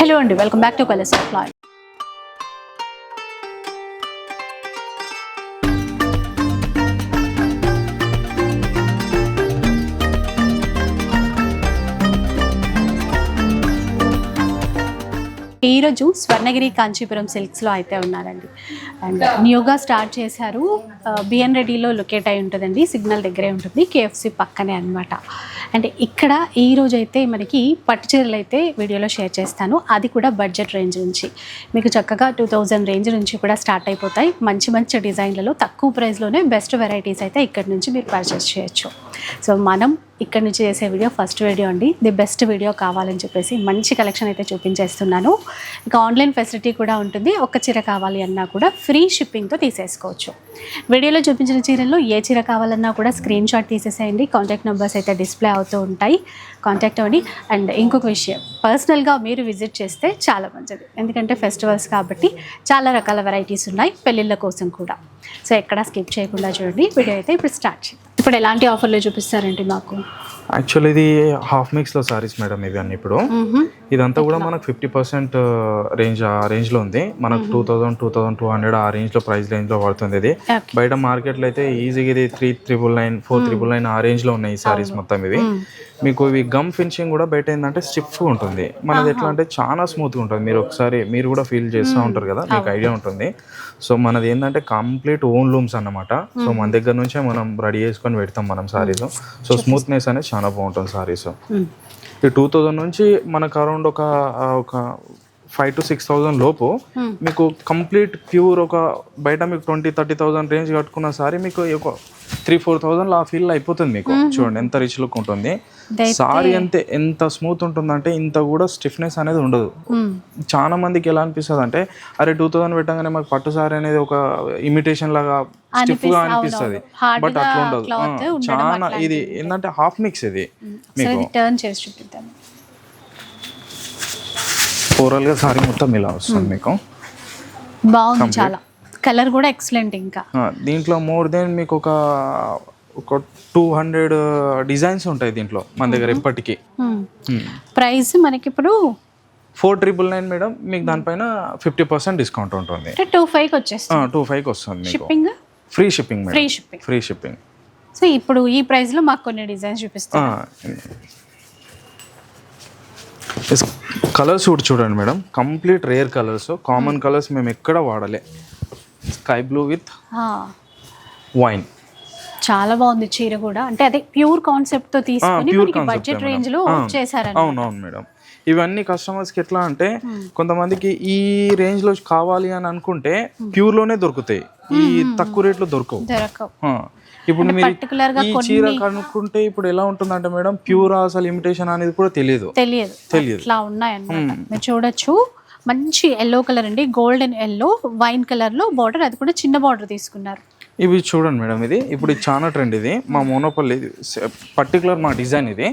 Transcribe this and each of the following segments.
Hello అండి welcome back to colours of ఈరోజు స్వర్ణగిరి కాంచీపురం సిల్క్స్లో అయితే ఉన్నారండి. అండ్ న్యూగా స్టార్ట్ చేశారు. బిఎన్ రెడ్డిలో లొకేట్ అయి ఉంటుందండి. సిగ్నల్ దగ్గరే ఉంటుంది. కేఎఫ్సి పక్కనే అన్నమాట. అండ్ ఇక్కడ ఈ అయితే మనకి పట్టు చీరలు అయితే వీడియోలో షేర్ చేస్తాను. అది కూడా బడ్జెట్ రేంజ్ నుంచి. మీకు చక్కగా టూ థౌజండ్ రేంజ్ నుంచి కూడా స్టార్ట్ అయిపోతాయి. మంచి మంచి డిజైన్లలో తక్కువ ప్రైస్లోనే బెస్ట్ వెరైటీస్ అయితే ఇక్కడ నుంచి మీరు పర్చేస్ చేయొచ్చు. సో మనం ఇక్కడ నుంచి చేసే వీడియో ఫస్ట్ వీడియో అండి. ది బెస్ట్ వీడియో కావాలని చెప్పేసి మంచి కలెక్షన్ అయితే చూపించేస్తున్నాను. ఇక ఆన్లైన్ ఫెసిలిటీ కూడా ఉంటుంది. ఒక్క చీర కావాలి అన్నా కూడా ఫ్రీ షిప్పింగ్తో తీసేసుకోవచ్చు. వీడియోలో చూపించిన చీరల్లో ఏ చీర కావాలన్నా కూడా స్క్రీన్ షాట్ తీసేసేయండి. కాంటాక్ట్ నెంబర్స్ అయితే డిస్ప్లే అవుతూ ఉంటాయి. కాంటాక్ట్ అవ్వండి. అండ్ ఇంకొక విషయం పర్సనల్గా మీరు విజిట్ చేస్తే చాలా మంచిది. ఎందుకంటే ఫెస్టివల్స్ కాబట్టి చాలా రకాల వెరైటీస్ ఉన్నాయి పెళ్ళిళ్ళ కోసం కూడా. సో ఎక్కడా స్కిప్ చేయకుండా చూడండి. వీడియో అయితే ఇప్పుడు స్టార్ట్ చేద్దాం. ఇప్పుడు ఎలాంటి ఆఫర్లు చూపిస్తారండి మాకు? యాక్చువల్ ఇది హాఫ్ మిక్స్లో సారీస్ మేడం ఇవి అన్ని ఇప్పుడు. ఇదంతా కూడా మనకు ఫిఫ్టీ పర్సెంట్ రేంజ్ ఆ రేంజ్లో ఉంది. మనకు two thousand two thousand two hundred ఆ రేంజ్లో ప్రైస్ రేంజ్లో పడుతుంది ఇది. బయట మార్కెట్లో అయితే ఈజీగా ఇది three triple nine four triple nine ఆ రేంజ్లో ఉన్నాయి ఈ సారీస్ మొత్తం ఇవి మీకు ఇవి గమ్ ఫినిషింగ్ కూడా బయట ఏంటంటే స్టిఫ్ ఉంటుంది. మనది ఎట్లా అంటే చాలా స్మూత్గా ఉంటుంది. మీరు ఒకసారి మీరు కూడా ఫీల్ చేస్తూ ఉంటారు కదా మీకు ఐడియా ఉంటుంది. సో మనది ఏంటంటే కంప్లీట్ ఓన్ లూమ్స్ అన్నమాట. సో మన దగ్గర నుంచే మనం రెడీ చేసుకొని పెడతాం మనం సారీస్ సో స్మూత్నెస్ అనేది చాలా బాగుంటుంది సారీస్ ఈ టూ థౌజండ్ నుంచి మనకు అరౌండ్ ఒక ఒక ఫైవ్ టు సిక్స్ థౌజండ్ లోపు మీకు కంప్లీట్ ప్యూర్ ఒక బయట మీకు ట్వంటీ థర్టీ థౌసండ్ రేంజ్ కట్టుకున్న సారీ మీకు ఒక త్రీ ఫోర్ థౌసండ్ ఆ ఫీల్ అయిపోతుంది మీకు. చూడండి ఎంత రిచ్ లుక్ ఉంటుంది. సారీ అంతే ఎంత స్మూత్ ఉంటుందంటే ఇంత కూడా స్టిఫ్నెస్ అనేది ఉండదు. చాలా మందికి ఎలా అనిపిస్తుంది అంటే అరే టూ థౌసండ్ పెట్టగానే మాకు పట్టు సారీ అనేది ఒక ఇమిటేషన్ లాగా స్టిఫ్గా అనిపిస్తుంది. బట్ అట్లా ఉండదు. చాలా ఇది ఏంటంటే హాఫ్ మిక్స్ ఇది ఇది టర్న్ చేసి చూపిద్దాం. ఓవరాల్గా సారీ మొత్తం ఇలా వస్తుంది మీకు. బాగుంది చాలా. కలర్ కూడా ఎక్సలెంట్ ఇంకా. దీంట్లో మోర్ దెన్ మీకు ఒక ఒక టూ హండ్రెడ్ డిజైన్స్ ఉంటాయి దీంట్లో మన దగ్గర ఇప్పటికీ. ప్రైస్ మనకి ఇప్పుడు ఫోర్ ట్రిపుల్ నైన్ మేడం మీకు దానిపైన ఫిఫ్టీ పర్సెంట్ డిస్కౌంట్ ఉంటుంది. టూ ఫైవ్కి వచ్చేస్తుంది. టూ ఫైవ్కి వస్తుంది shipping free shipping free shipping free shipping so ఇప్పుడు ఈ ప్రైస్లో మాకు కొన్ని డిజైన్స్ చూపిస్తాం. కలర్స్ కూడా చూడండి madam. Complete rare colours common colours మేము ఎక్కడ వాడలే. స్కై బ్లూ విత్ వైన్ చాలా బాగుంది చీర కూడా. అంటే అదే ప్యూర్ కాన్సెప్ట్తో తీసుకొని బడ్జెట్ రేంజ్లో చేశారని అవునవును మేడం. ఇవన్నీ కస్టమర్స్కి ఎట్లా అంటే కొంతమందికి ఈ రేంజ్లో కావాలి అని అనుకుంటే ప్యూర్లోనే దొరుకుతాయి. ఈ తక్కువ రేట్లో దొరకవు. ఇప్పుడు మీరు ఈ చీర కనుక్కుంటే ఇప్పుడు ఎలా ఉంటుందంటే మేడం ప్యూర్ అసలు ఇమిటేషన్ అనేది కూడా తెలియదు. తెలియదు. తెలియదు. ఇట్లా ఉన్నాయన్నమాట. మీరు చూడొచ్చు. మంచి ఎల్లో కలర్ అండి. గోల్డెన్ ఎల్లో వైన్ కలర్లో బార్డర్ అది కూడా చిన్న బార్డర్ తీసుకున్నారు. ఇవి చూడండి మేడం ఇది. ఇప్పుడు చాలా ట్రెండ్ ఇది. మా మోనోపల్లి పర్టికులర్ మా డిజైన్ ఇది.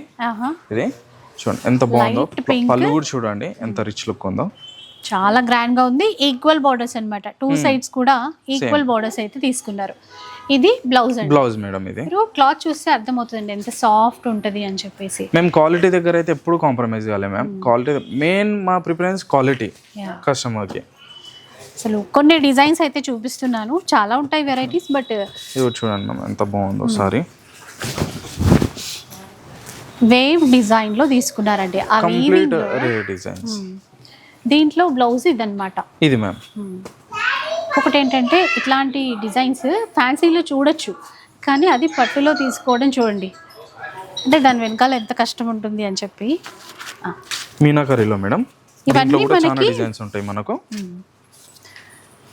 ఇది. చూడండి ఎంత బాగుందో. పళ్ళు కూడా చూడండి ఎంత రిచ్ లుక్ ఉందో. చాలా గ్రాండ్గా ఉంది. ఈక్వల్ బార్డర్స్ అన్నమాట. టూ సైడ్స్ కూడా ఈక్వల్ బార్డర్స్ అయితే తీసుకున్నారు. ఇది బ్లౌజ్ బ్లౌజ్ మేడం ఇది. మీరు క్లాత్ చూస్తే అర్థమవుతుంది ఎంత సాఫ్ట్ ఉంటది అని చెప్పేసి. మేము క్వాలిటీ దగ్గర అయితే ఎప్పుడు కాంప్రమైజ్ కాలే మ్యామ్ క్వాలిటీ మెయిన్ మా ప్రిఫరెన్స్ క్వాలిటీ. కస్టమర్కి అసలు కొన్ని డిజైన్స్ అయితే చూపిస్తున్నాను. చాలా ఉంటాయి వెరైటీస్ బట్ చూడండి ఎంత బాగుందో సారీ వేవ్ డిజైన్లో తీసుకున్నారండి. ఆ కంప్లీట్ వీవింగ్ రే డిజైన్స్ దీంట్లో బ్లౌజ్ ఇదన్నమాట. ఇది మ్యామ్ ఒకటి ఏంటంటే ఇట్లాంటి డిజైన్స్ ఫ్యాన్సీలో చూడొచ్చు. కానీ అది పట్టులో తీసుకోవడం చూడండి. అంటే దాని వెనకాల ఎంత కష్టం ఉంటుంది అని చెప్పి. మీనాకరీలో మేడం. ఇవన్నీ మనకి- డిజైన్స్ ఉంటాయి మనకు.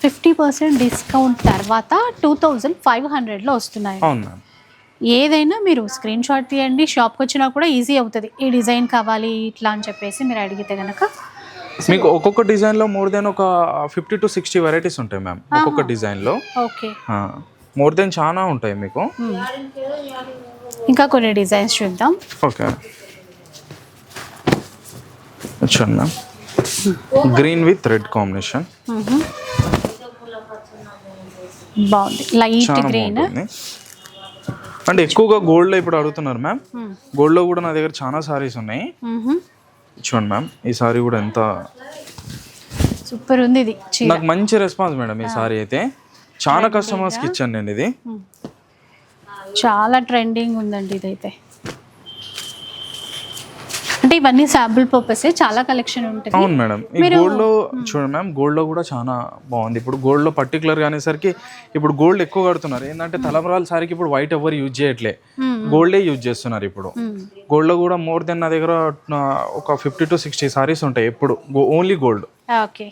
ఫిఫ్టీ పర్సెంట్ డిస్కౌంట్ తర్వాత టూ థౌజండ్ ఫైవ్ హండ్రెడ్లో వస్తున్నాయి. అవును మ్యామ్ ఏదైనా మీరు స్క్రీన్ షాట్ తీయండి. షాప్కి వచ్చినా కూడా ఈజీ అవుతుంది. ఈ డిజైన్ కావాలి ఇట్లా అని చెప్పేసి మీరు అడిగితే కనుక మీకు ఒక్కొక్క డిజైన్లో మోర్ దెన్ ఒక ఫిఫ్టీ టు సిక్స్టీ వెరైటీస్ ఉంటాయి మ్యామ్ ఒక్కొక్క డిజైన్లో. ఓకే మోర్ దెన్ చాలా ఉంటాయి మీకు. ఇంకా కొన్ని డిజైన్స్ చూద్దాం. ఓకే చూడండి ma'am green with red combination. బాగుంది. లైట్ గ్రీన్ అంటే ఎక్కువగా గోల్డ్లో ఇప్పుడు అడుగుతున్నారు మ్యామ్ గోల్డ్లో కూడా నా దగ్గర చాలా సారీస్ ఉన్నాయి. చూడండి మ్యామ్ ఈ సారీ కూడా ఎంత సూపర్ ఉంది ఇది నాకు మంచి రెస్పాన్స్ మేడం ఈ సారీ అయితే. చాలా కస్టమర్స్కి ఇచ్చాను నేను ఇది. చాలా ట్రెండింగ్ ఉందండి ఇదైతే. అంటే ఇవన్నీ శాంపుల్ పర్పస్ చాలా కలెక్షన్ ఉంటుంది. అవును మేడం. ఈ గోల్డ్లో చూడండి మ్యామ్ గోల్డ్లో కూడా చాలా బాగుంది. ఇప్పుడు గోల్డ్లో పర్టికులర్గా అనేసరికి ఇప్పుడు గోల్డ్ ఎక్కువ కడుతున్నారు. ఏంటంటే తలమరాల సారీకి ఇప్పుడు వైట్ ఎవరు యూజ్ చేయట్లే. గోల్డే యూజ్ చేస్తున్నారు ఇప్పుడు. గోల్డ్లో కూడా మోర్ దెన్ నా దగ్గర ఒక ఫిఫ్టీ టు సిక్స్టీ సారీస్ ఉంటాయి ఎప్పుడు. ఓన్లీ గోల్డ్ ఓకే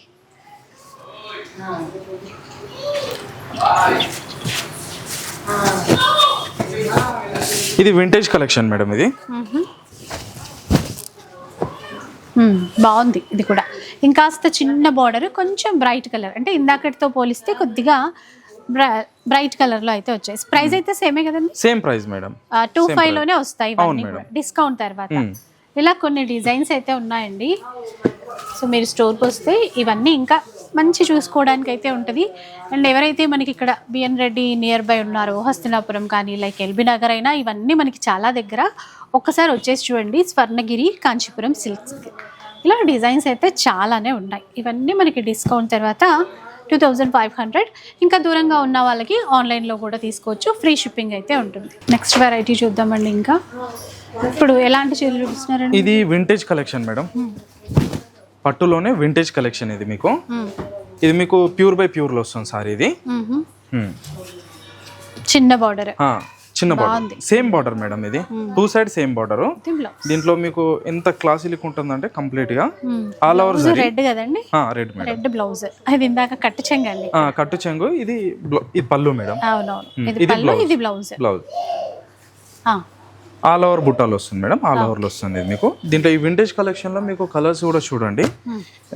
ఇది వింటేజ్ కలెక్షన్ మేడం ఇది. బాగుంది. ఇది కూడా. ఇంకాస్త చిన్న బార్డర్ కొంచెం బ్రైట్ కలర్ అంటే ఇందాకటితో పోలిస్తే కొద్దిగా బ్రైట్ కలర్లో అయితే వచ్చాయి. ప్రైస్ అయితే సేమే కదండి? సేమ్ ప్రైస్ మేడం టూ ఫైవ్లోనే వస్తాయి ఇవన్నీ డిస్కౌంట్ తర్వాత. ఇలా కొన్ని డిజైన్స్ అయితే ఉన్నాయండి. సో మీరు స్టోర్కి వస్తే ఇవన్నీ ఇంకా మంచి చూసుకోవడానికి అయితే ఉంటుంది. అండ్ ఎవరైతే మనకి ఇక్కడ బిఎన్ రెడ్డి నియర్ బై ఉన్నారో హస్తినాపురం కానీ లైక్ ఎల్బీ నగర్ అయినా ఇవన్నీ మనకి చాలా దగ్గర. ఒక్కసారి వచ్చేసి చూడండి స్వర్ణగిరి కాంచీపురం సిల్క్స్. ఇలా డిజైన్స్ అయితే చాలానే ఉన్నాయి. ఇవన్నీ మనకి డిస్కౌంట్ తర్వాత టూ థౌజండ్ ఫైవ్ హండ్రెడ్. ఇంకా దూరంగా ఉన్న వాళ్ళకి ఆన్లైన్లో కూడా తీసుకోవచ్చు. ఫ్రీ షిప్పింగ్ అయితే ఉంటుంది. నెక్స్ట్ వెరైటీ చూద్దామండి ఇంకా. ఇప్పుడు ఎలాంటి చీరలు చూపిస్తున్నారండి? ఇది వింటేజ్ కలెక్షన్ మేడం పట్టులోనే వింటేజ్ కలెక్షన్ ఇది మీకు. ఇది మీకు ప్యూర్ బై ప్యూర్లో వస్తుంది సారీ ఇది. చిన్న బార్డర్ చిన్న బార్డర్ సేమ్ బార్డర్ మేడం ఇది. టూ సైడ్ సేమ్ బార్డర్ దీంట్లో మీకు ఎంత క్లాసీ లుక్ ఉంటుందంటే కంప్లీట్గా ఆల్ ఓవర్ రెడ్ కదండి? రెడ్ మేడం రెడ్ బ్లౌజ్ అది ఇందాక కట్టు చెంగండి ఆ, కట్టు చెంగు. ఇది ఇది పళ్ళు మేడం. ఇది బ్లౌజ్ బ్లౌజ్ ఆల్ ఓవర్ బుట్టాలు వస్తుంది మేడం ఆల్ ఓవర్లో వస్తుంది మీకు. దీంట్లో ఈ వింటేజ్ కలెక్షన్లో మీకు కలర్స్ కూడా చూడండి.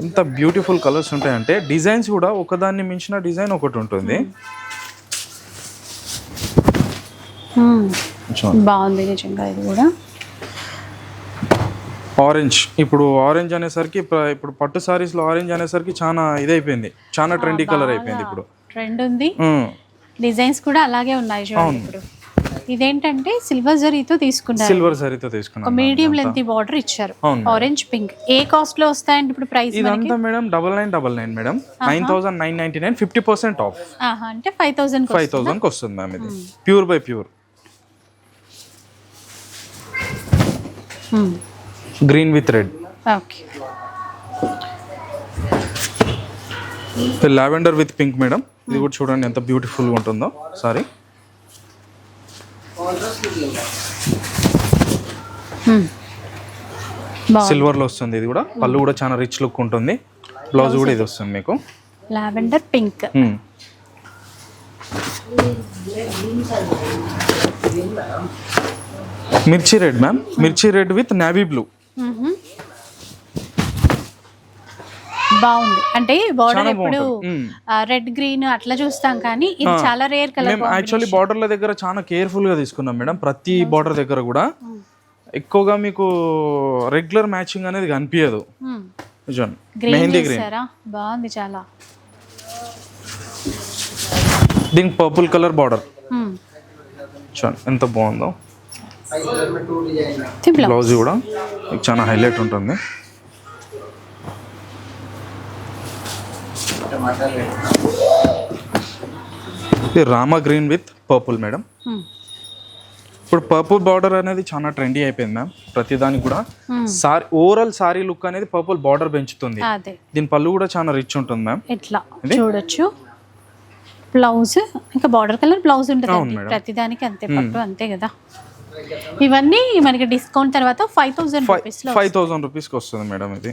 ఎంత బ్యూటిఫుల్ కలర్స్ ఉంటాయంటే డిజైన్స్ కూడా ఒకదాన్ని మించిన డిజైన్ ఒకటి ఉంటుంది. చూడండి. బాగుంది నిజంగా ఇది కూడా. ఆరెంజ్ ఇప్పుడు ఆరెంజ్ అనేసరికి ఇప్పుడు పట్టు సారీస్లో ఆరెంజ్ అనేసరికి చాలా ఇదైపోయింది. చాలా ట్రెండీ కలర్ అయిపోయింది ఇప్పుడు. ట్రెండ్ ఉంది. డిజైన్స్ కూడా అలాగే ఉన్నాయి చూడండి ఇప్పుడు. ఇదేంటంటే సిల్వర్ జరీతో తీసుకున్నారు. సిల్వర్ సారీతో ఒక తీసుకున్నాం మీడియం లెంత్ బార్డర్ ఇచ్చారు. Orange pink. ఏ కాస్ట్లో వస్తాయండి ఇప్పుడు ప్రైస్ ఇదంతా madam double nine double nine madam. Nine thousand nine ninety nine fifty percent off. అంటే ఫైవ్ థౌసండ్ ఫైవ్ థౌసండ్కి వస్తుంది మ్యామ్ ఇది. Pure by pure. Green with red. Okay. Lavender with pink madam. ఇది కూడా చూడండి ఎంత బ్యూటిఫుల్గా ఉంటుందో. సారీ. సిల్వర్లో వస్తుంది ఇది కూడా. పళ్ళు కూడా చాలా రిచ్ లుక్ ఉంటుంది. బ్లౌజ్ కూడా ఇది వస్తుంది మీకు. Lavender pink Hmm. మిర్చి రెడ్ మ్యామ్ మిర్చి రెడ్ విత్ నావీ బ్లూ బాగుంది. అంటే బార్డర్ ఎప్పుడు. రెడ్ గ్రీన్ అట్లా చూస్తాం కానీ ఇది చాలా రేర్ కలర్ మేము యాక్చువల్లీ బార్డర్ల దగ్గర చాలా కేర్ఫుల్గా తీసుకున్నాం మేడం. ప్రతి బార్డర్ దగ్గర కూడా. ఎక్కువగా మీకు రెగ్యులర్ మ్యాచింగ్ అనేది కనిపించదు మెహందీ గ్రీన్ బాగుంది చాలా. దీనికి పర్పుల్ కలర్ బార్డర్. చూడండి ఎంత బాగుందో. బ్లౌజ్ కూడా. చాలా హైలైట్ ఉంటుంది. ఇది Rama green with purple madam. మ్మ్. ఇప్పుడు పర్పుల్ బార్డర్ అనేది చాలా ట్రెండీ అయిపోయింది మ్యామ్ ప్రతిదానికి కూడా సారీ ఓవరాల్ సారీ లుక్ అనేది పర్పుల్ బార్డర్ పెంచుతుంది. అదే. దీని పళ్ళు కూడా చాలా రిచ్ ఉంటుంది మ్యామ్ ఇట్లా చూడొచ్చు. బ్లౌజ్ ఇంకా బార్డర్ కలర్ బ్లౌజ్ ఉంటుంది. ప్రతిదానికి అంతే పట్టు అంతే కదా. ఇవన్నీ మనకి డిస్కౌంట్ తర్వాత ఫైవ్ థౌసండ్ ఫైవ్ థౌసండ్ రూపీస్కి వస్తుంది మేడం ఇది.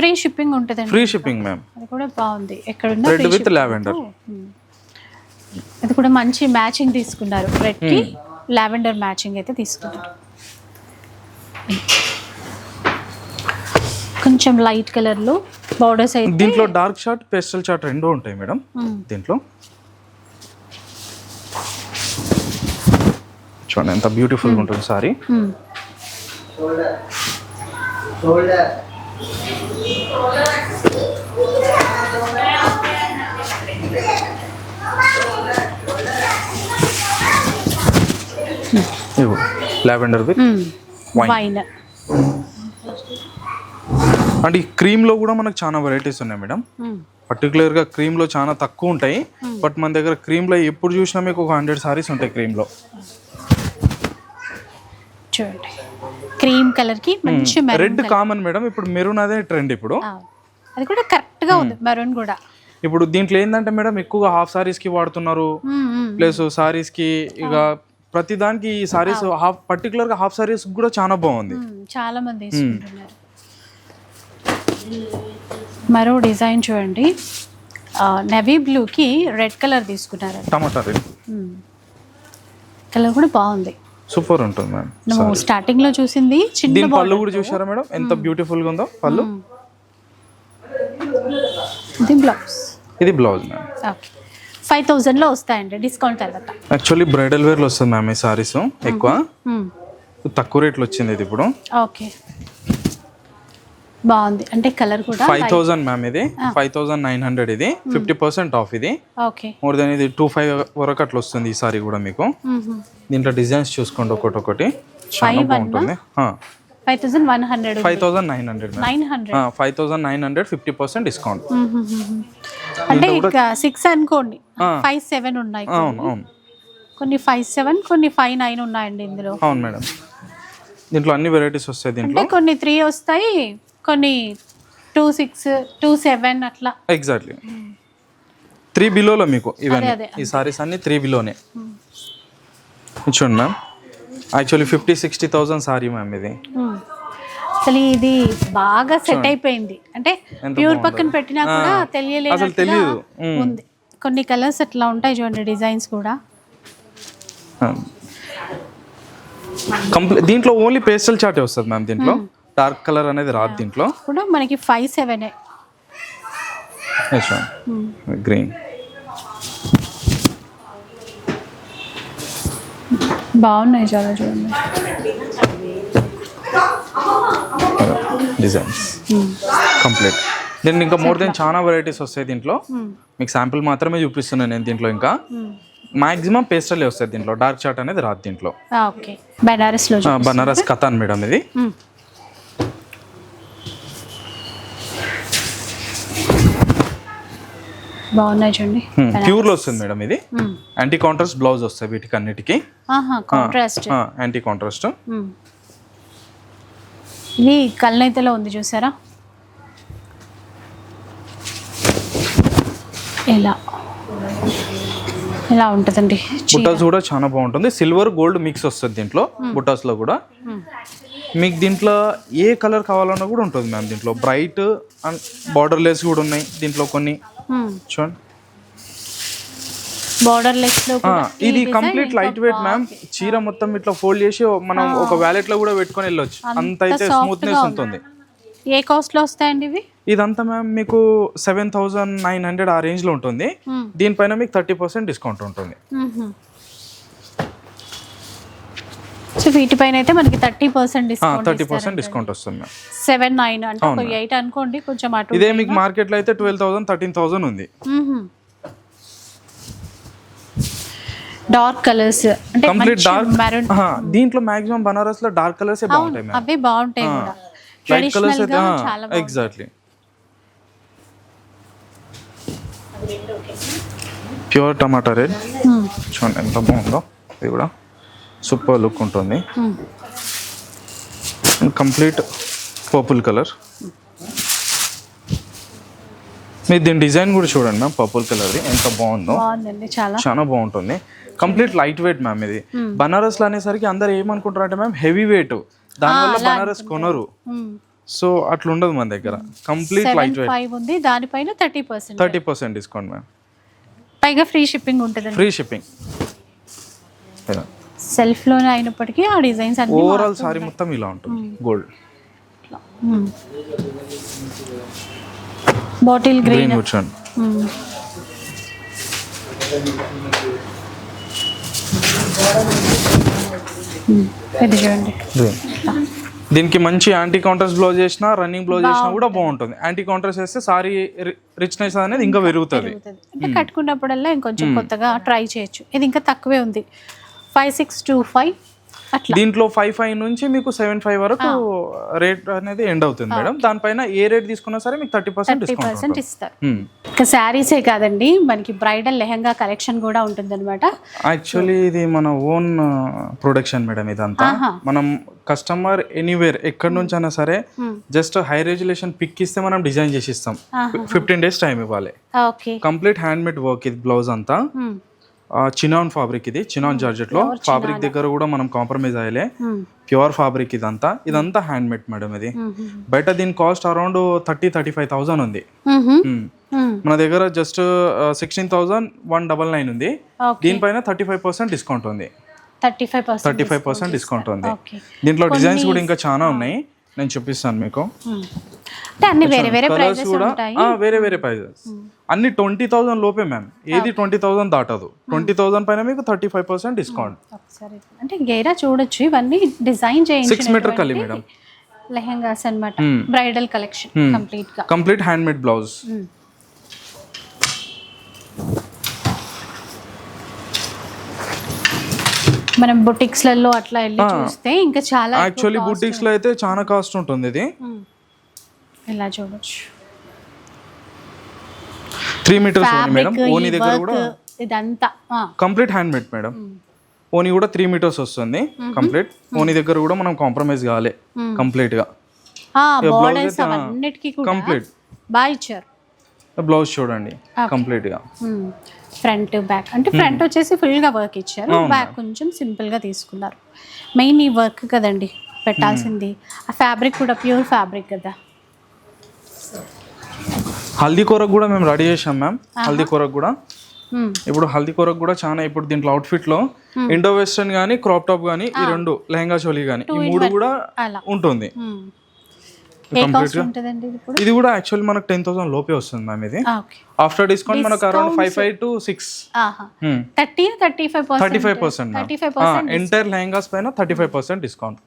ఫ్రీ షిప్పింగ్ ఉంటుందండి. ఫ్రీ షిప్పింగ్ మ్యామ్ అది కూడా బాగుంది. ఎక్కడున్నా రెడ్ విత్. లావెండర్. ఇది కూడా మంచి మ్యాచింగ్ తీసుకున్నారు. రెడ్కి లావెండర్ మ్యాచింగ్ అయితే తీసుకున్నారు. కొంచెం లైట్ కలర్లో బార్డర్స్ అయితే దీంట్లో డార్క్ షార్ట్ పేస్టల్ చార్ట్ రెండు ఉంటాయి మేడం మ్మ్. దీంట్లో. చూడండి ఎంత బ్యూటిఫుల్గా ఉంటుంది సారీ. లావెండర్. Wine. వైన్. అంటే ఈ క్రీమ్లో కూడా మనకు చాలా వెరైటీస్ ఉన్నాయి మేడం. పర్టికులర్గా క్రీమ్లో చాలా తక్కువ ఉంటాయి. బట్ మన దగ్గర క్రీమ్లో ఎప్పుడు చూసినా మీకు ఒక హండ్రెడ్ సారీస్ ఉంటాయి క్రీమ్లో. చూడండి. క్రీమ్ కలర్కి మంచి మెరూన్ రెడ్ కామన్ మేడం ఇప్పుడు మెరూన్ అదే ట్రెండ్ ఇప్పుడు. అది కూడా కరెక్ట్గా ఉంది మెరూన్ కూడా. ఇప్పుడు దీంట్లో ఏంటంటే మేడం ఎక్కువగా హాఫ్ సారీస్కి వాడుతున్నారు. ప్లస్ సారీస్కి ఇక ప్రతి దానికి ఈ సారీస్ హాఫ్ పర్టికులర్గా హాఫ్ సారీస్ కూడా చాలా బాగుంది. చాలా మంది తీసుకుంటున్నారు. మరో డిజైన్ చూడండి. నెవీ బ్లూ కి రెడ్ కలర్ తీసుకున్నారు టమాటా రెడ్ కలర్ కూడా బాగుంది. సూపర్ ఉంటుంది మేడం నువ్వు స్టార్టింగ్లో చూసింది చిన్న దీని పళ్ళు కూడా చూసారా మేడం? ఎంత బ్యూటిఫుల్గా ఉందో? పళ్ళు? ఇది బ్లౌజ్ ఇది బ్లౌజ్ మ్యామ్ ఓకే ఫైవ్ థౌజండ్లో వస్తాయండి డిస్కౌంట్ తర్వాత. యాక్చువల్లీ బ్రైడల్ వేర్లో వస్తుంది మ్యామ్ ఈ సారీస్ ఎక్కువ. మ్మ్. తక్కువ రేట్లో వచ్చింది ఇది ఇప్పుడు. ఓకే బాగుంది. అంటే కలర్ కూడా ఫైవ్ థౌజండ్ మ్యామ్ ఇది. ఫైవ్ థౌజండ్ నైన్ హండ్రెడ్ ఇది. ఫిఫ్టీ పర్సెంట్ ఆఫ్ ఇది. ఓకే. మోర్ దెన్ ఇది టూ ఫైవ్ వరకు అట్లా వస్తుంది ఈ సారీ కూడా మీకు. దీంట్లో డిజైన్స్ చూసుకోండి ఒకటి ఒకటి. చాలా బాగుంటుంది. Five thousand one hundred five thousand nine hundred nine hundred. Five thousand nine hundred fifty percent discount. అంటే సిక్స్ అనుకోండి. ఫైవ్ సెవెన్ ఉన్నాయి అవును అవును. కొన్ని ఫైవ్ సెవెన్ కొన్ని ఫైవ్ నైన్ ఉన్నాయండి ఇందులో. అవును మేడం. దీంట్లో అన్ని వెరైటీస్ వస్తాయి దీంట్లో. కొన్ని త్రీ వస్తాయి కొన్ని టూ సిక్స్ టూ సెవెన్ అట్లా. ఎగ్జాక్ట్లీ త్రీ బిలోలో మీకు ఇవన్నీ. ఈ సారీస్ అన్ని త్రీ బిలోనే చూడండి ma'am actually fifty sixty thousand sari ma'am ఇది. మ్మ్. అసలు ఇది బాగా సెట్ అయిపోయింది. అంటే ప్యూర్ పక్కన పెట్టినా కూడా తెలియలేదు అసలు తెలియదు. మ్మ్. ఉంది. కొన్ని కలర్స్ అట్లా ఉంటాయి చూడండి డిజైన్స్ కూడా. కంప్లీట్ దీంట్లో ఓన్లీ పేస్టల్ చాటే వస్తుంది మ్యామ్ దీంట్లో. డార్క్ కలర్ అనేది రాదు దీంట్లో. కూడా మనకి ఫైవ్ సెవెన్ గ్రీన్ బాగున్నాయి చాలా చూడండి. డిజైన్స్ కంప్లీట్ దీనికి ఇంకా మోర్ దెన్ చాలా వెరైటీస్ వస్తాయి దీంట్లో. మీకు శాంపిల్ మాత్రమే చూపిస్తున్నాను నేను దీంట్లో ఇంకా. మాక్సిమం పేస్టల్ వస్తాయి దీంట్లో. డార్క్ చాట్ అనేది రాదు దీంట్లో. ఆ, బనారస్ కథాన్ మేడం ఇది. బాగున్నాయి చూడండి. ప్యూర్లో వస్తుంది మేడం ఇది. యాంటీ కాంట్రాస్ట్ బ్లౌజ్ వస్తాయి వీటికి అన్నిటికి కాంట్రాస్ట్ యాంటీ కాంట్రాస్ట్ ఇది కల్నైతలో ఉంది చూసారా? ఇలా ఇలా ఉంటుందండి? బుట్టాస్ కూడా చాలా బాగుంటుంది. సిల్వర్ గోల్డ్ మిక్స్ వస్తుంది దీంట్లో బుట్టాస్లో కూడా. మీకు దీంట్లో ఏ కలర్ కావాలన్నా కూడా ఉంటుంది మ్యామ్ దీంట్లో. బ్రైట్ అండ్ బార్డర్ లెస్ కూడా ఉన్నాయి దీంట్లో కొన్ని. మ్మ్. చూడండి. బార్డర్ లెస్లో ఇది కంప్లీట్ లైట్ వెయిట్ మ్యామ్ చీర మొత్తం ఇట్లా ఫోల్డ్ చేసి మనం ఒక వ్యాలెట్లో కూడా పెట్టుకొని వెళ్ళొచ్చు. అంత అయితే స్మూత్నెస్ ఉంటుంది. ఏ కాస్ట్లో వస్తాయండి ఇవి? ఇదంతా మ్యామ్ మీకు సెవెన్ థౌసండ్ నైన్ హండ్రెడ్ ఆ రేంజ్లో ఉంటుంది. Hmm. దీనిపైన మీకు థర్టీ పర్సెంట్ డిస్కౌంట్ ఉంటుంది. సో వీటిపైన అయితే మనకి thirty percent discount thirty percent discount వస్తుంది సెవెన్ నైన్ అంటే ఒక ఎయిట్ అనుకోండి కొంచెం అటు ఇదే మీకు మార్కెట్లో అయితే ట్వెల్వ్ థౌసండ్ థర్టీన్ థౌసండ్ ఉంది. డార్క్ కలర్స్ అంటే కంప్లీట్ డార్క్ మెరూన్ దీంట్లో మాక్సిమం బనారస్లో డార్క్ కలర్స్ బాగుంటాయి అవే బాగుంటాయి కూడా. లైట్ కలర్స్ అయితే గా చాలా బాగుంటాయి. ఎగ్జాక్ట్లీ ప్యూర్ టమాటా రెడ్. చూడండి ఎంత బాగుందో. ఇది కూడా. సూపర్ లుక్ ఉంటుంది. Complete purple colour. మీరు దీని డిజైన్ కూడా చూడండి మ్యామ్ పర్పుల్ కలర్ది. ఎంత బాగుందో. చాలా. చాలా బాగుంటుంది. కంప్లీట్ లైట్ వెయిట్ మ్యామ్ ఇది. బనారస్లో అనేసరికి అందరు ఏమనుకుంటారు అంటే మ్యామ్ హెవీ వెయిట్. దానివల్ల బనారస్ కొనరు. సో అట్లా ఉండదు మన దగ్గర. Complete light weight. ఉంది దానిపైన thirty percent. Thirty percent discount ma'am. పైగా ఫ్రీ షిప్పింగ్ ఉంటుందండి. Free shipping. సెల్ఫ్లోనే అయినప్పటికీ ఆ డిజైన్స్ అన్ని ఓవరాల్ సారీ మొత్తం ఇలా ఉంటుంది గోల్డ్ బాటిల్ గ్రీన్ ఇది చూడండి. గ్రీన్ దీనికి మంచి యాంటీ కౌంటర్స్ బ్లౌజ్ చేసినా రన్నింగ్ బ్లౌజ్ చేసినా కూడా బాగుంటుంది. యాంటీ కౌంటర్స్ వేస్తే సారీ రిచ్నెస్ అనేది ఇంకా పెరుగుతుంది. పెరుగుతుంది. అంటే కట్టుకున్నప్పుడల్లా ఇంకొంచెం కొత్తగా ట్రై చేయొచ్చు. ఇది ఇంకా తక్కువే ఉంది. ఫైవ్ సిక్స్ టూ ఫైవ్ దీంట్లో ఫైవ్ ఫైవ్ నుంచి మీకు సెవెన్ ఫైవ్ వరకు రేట్ అనేది ఎండ్ అవుతుంది మేడం. దానిపైన ఏ రేట్ తీసుకున్నా సరే మీకు థర్టీ పర్సెంట్ పర్సెంట్ ఇస్తారు. ఇంకా శారీసే కాదండి మనకి బ్రైడల్ లెహంగా కలెక్షన్ కూడా ఉంటుందన్నమాట. యాక్చువల్లీ ఇది మన ఓన్ ప్రొడక్షన్ మేడం ఇదంతా. మనం కస్టమర్ ఎనీవేర్ ఎక్కడి నుంచి అయినా సరే జస్ట్ హై రెజులేషన్ పిక్ ఇస్తే మనం డిజైన్ చేసి ఇస్తాం. ఫిఫ్టీన్ డేస్ టైం ఇవ్వాలి. కంప్లీట్ హ్యాండ్ మేడ్ వర్క్ ఇది బ్లౌజ్ అంతా. చినాన్ ఫ్యాబ్రిక్ ఇది. చినాన్ జార్జెట్లో ఫ్యాబ్రిక్ దగ్గర కూడా మనం కాంప్రమైజ్ అయ్యలే. ప్యూర్ ఫ్యాబ్రిక్ ఇదంతా. ఇదంతా హ్యాండ్ మేడ్ మేడం ఇది బయట దీని cost around thirty thirty five thousand ఉంది. Hmm. మన దగ్గర just sixteen thousand one double nine ఉంది. దీనిపైన థర్టీ ఫైవ్ పర్సెంట్ డిస్కౌంట్ ఉంది thirty five percent thirty five percent discount ఉంది దీంట్లో డిజైన్స్ కూడా ఇంకా చాలా ఉన్నాయి. నేను చూపిస్తాను మీకు. అన్ని వేరే వేరే ప్రైజెస్ కూడా వేరే వేరే ప్రైజెస్ అన్ని ట్వంటీ థౌసండ్ లోపే మ్యామ్ ఏది ట్వంటీ థౌసండ్ దాటదు. ట్వంటీ థౌసండ్ పైన మీకు థర్టీ ఫైవ్ పర్సెంట్ డిస్కౌంట్ అంటే గేరా చూడొచ్చు ఇవన్నీ డిజైన్ సిక్స్ మీటర్ కలి మేడం లెహంగాస్ అన్నమాట. Bridal collection complete complete handmade blouse మనం బొటిక్స్లలో అట్లా వెళ్ళి చూస్తే ఇంకా చాలా యాక్చువల్లీ బుటిక్స్లో అయితే చాలా కాస్ట్ ఉంటుంది ఇది. ఇలా చూడొచ్చు? త్రీ మీటర్స్ ఓనీ మేడం ఫ్యాబ్రిక్ ఓనీ దగ్గర కూడా ఇదంతా ఆ, కంప్లీట్ హ్యాండ్ మేడ్ మేడం ఓనీ కూడా త్రీ మీటర్స్ వస్తుంది. కంప్లీట్ ఓనీ దగ్గర కూడా మనం కాంప్రమైజ్ కావాలి కంప్లీట్గా ఆ బోర్డర్స్ అయితే, ఆ, అవన్నిటికీ కూడా complete. బాగా ఇచ్చారు. బ్లౌజ్ చూడండి. కంప్లీట్గా ఫ్రంట్ బ్యాక్. అంటే ఫ్రంట్ వచ్చేసి ఫుల్గా వర్క్ ఇచ్చారు. బ్యాక్ కొంచెం సింపుల్గా తీసుకున్నారు. మెయిన్ ఈ వర్క్ కదండి పెట్టాల్సింది. ఆ ఫ్యాబ్రిక్ కూడా ప్యూర్ ఫ్యాబ్రిక్ కదా. హల్దీ కూరకు కూడా మేము రెడీ చేసాం మ్యామ్ హల్దీ కూరకు కూడా. ఇప్పుడు హల్దీ కూరకు కూడా చాలా ఇప్పుడు దీంట్లో అవుట్ఫిట్లో ఇండో వెస్టర్న్ కానీ క్రాప్ టాప్ కానీ ఈ రెండు లెహంగా చోలీ కానీ ఈ మూడు కూడా ఉంటుంది ఉమ్. ఏ కాస్ట్ ఉంటుందండి ఇది కూడా యాక్చువల్ మనకు టెన్ థౌసండ్ లోపే వస్తుంది మ్యామ్ ఇది. ఆఫ్టర్ డిస్కౌంట్ మనకు around five five to six thirty thirty five thirty five percent entire lehengas పైన thirty five percent discount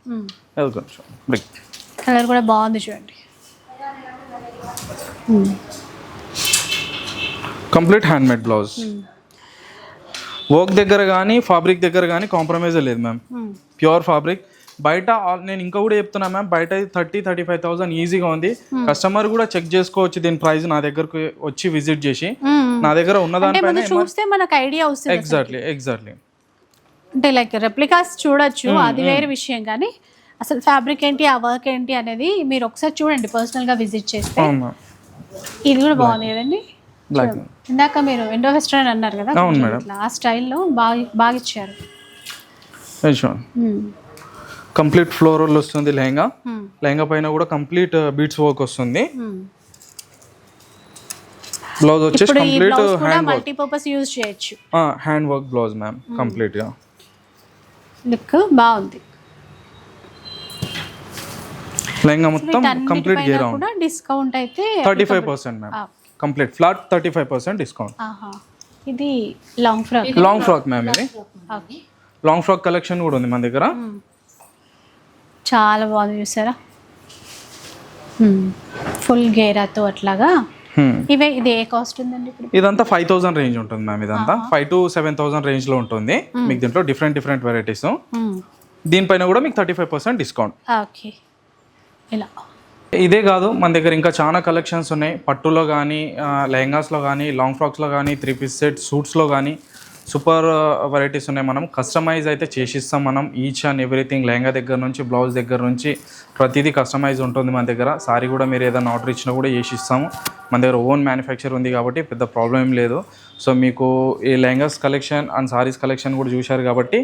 colour కూడా బాగుంది చూడండి. Complete hand made blouse work దగ్గర కానీ ఫ్యాబ్రిక్ దగ్గర కానీ కాంప్రమైజ్ లేదు మ్యామ్ ప్యూర్ ఫ్యాబ్రిక్ బయట నేను ఇంకా కూడా చెప్తున్నా మ్యామ్ బయట థర్టీ థర్టీ ఫైవ్ థౌసండ్ ఈజీగా ఉంది. కస్టమర్ కూడా చెక్ చేసుకోవచ్చు దీని ప్రైస్ నా దగ్గరకు వచ్చి విజిట్ చేసి. నా దగ్గర మనం చూస్తే మనకు ఐడియా వస్తుంది ఎగ్జాక్ట్లీ ఎగ్జాక్ట్లీ అంటే లైక్ రెప్లికాస్ చూడొచ్చు అది వేరే విషయం కానీ అసలు ఫ్యాబ్రిక్ ఏంటి ఆ వర్క్ ఏంటి అనేది మీరు ఒకసారి చూడండి పర్సనల్గా విజిట్ చేస్తే. ఇది కూడా బాగుంది కదండి? ఇందాక మీరు ఇండో వెస్టర్న్ అన్నారు కదా ఆ స్టైల్లో బాగా బాగా ఇచ్చారు. కంప్లీట్ ఫ్లోరల్ వస్తుంది లెహంగా. Hmm. లెహంగా పైన కూడా కంప్లీట్ బీట్స్ వర్క్ వస్తుంది. బ్లౌజ్ వచ్చేసి ఇప్పుడు ఈ complete hand work multipurpose use చేయొచ్చు. హ్యాండ్ వర్క్ బ్లౌజ్ మ్యామ్ కంప్లీట్గా లుక్ బాగుంది. లెహంగా మొత్తం కంప్లీట్ గేరా కూడా డిస్కౌంట్ అయితే thirty five percent ma'am. Complete flat thirty five percent discount ఆహా. ఇది long frock long frock ma'am ఇది. లాంగ్ ఫ్రాక్ కలెక్షన్ కూడా ఉంది మన దగ్గర. చాలా బాగుంది చూసారా? ఫుల్ గేరాతో అట్లాగా. ఇవే ఇది ఏ కాస్ట్ ఉందండి ఇదంతా ఫైవ్ థౌసండ్ రేంజ్ ఉంటుంది మ్యామ్ ఇదంతా. ఫైవ్ టు సెవెన్ థౌసండ్ రేంజ్లో ఉంటుంది మీకు దీంట్లో డిఫరెంట్ డిఫరెంట్ వెరైటీస్. దీనిపైన కూడా మీకు thirty five percent discount. Okay. ఇలా. ఇదే కాదు మన దగ్గర ఇంకా చాలా కలెక్షన్స్ ఉన్నాయి. పట్టులో కానీ లెహంగాస్లో కానీ లాంగ్ ఫ్రాక్స్లో కానీ త్రీ పీస్ సెట్ సూట్స్లో కానీ. సూపర్ వెరైటీస్ ఉన్నాయి మనం. కస్టమైజ్ అయితే చేసిస్తాం మనం. ఈచ్ అండ్ ఎవ్రీథింగ్ లెహంగా దగ్గర నుంచి బ్లౌజ్ దగ్గర నుంచి ప్రతిదీ కస్టమైజ్ ఉంటుంది మన దగ్గర. సారీ కూడా మీరు ఏదైనా ఆర్డర్ ఇచ్చినా కూడా చేసిస్తాము. మన దగ్గర ఓన్ మ్యానుఫ్యాక్చర్ ఉంది కాబట్టి పెద్ద ప్రాబ్లం ఏం లేదు. సో మీకు ఈ lehengas collection and saris collection కూడా చూశారు కాబట్టి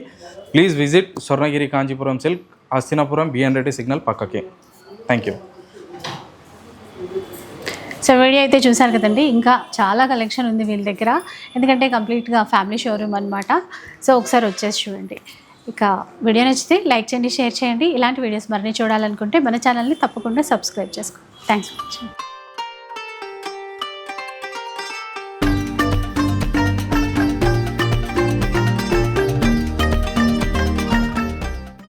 please visit Swarnagiri Kanchipuram silk Hastinapuram B N Reddy signal పక్కకి. థ్యాంక్ యూ సో వీడియో అయితే చూశారు కదండి. ఇంకా చాలా కలెక్షన్ ఉంది వీళ్ళ దగ్గర. ఎందుకంటే కంప్లీట్గా ఫ్యామిలీ షోరూమ్ అనమాట సో ఒకసారి వచ్చేసి చూడండి. ఇక వీడియో నచ్చితే లైక్ చేయండి షేర్ చేయండి. ఇలాంటి వీడియోస్ మరిన్ని చూడాలనుకుంటే మన ఛానల్ని తప్పకుండా సబ్స్క్రైబ్ చేసుకోండి థ్యాంక్స్ ఫర్ వాచింగ్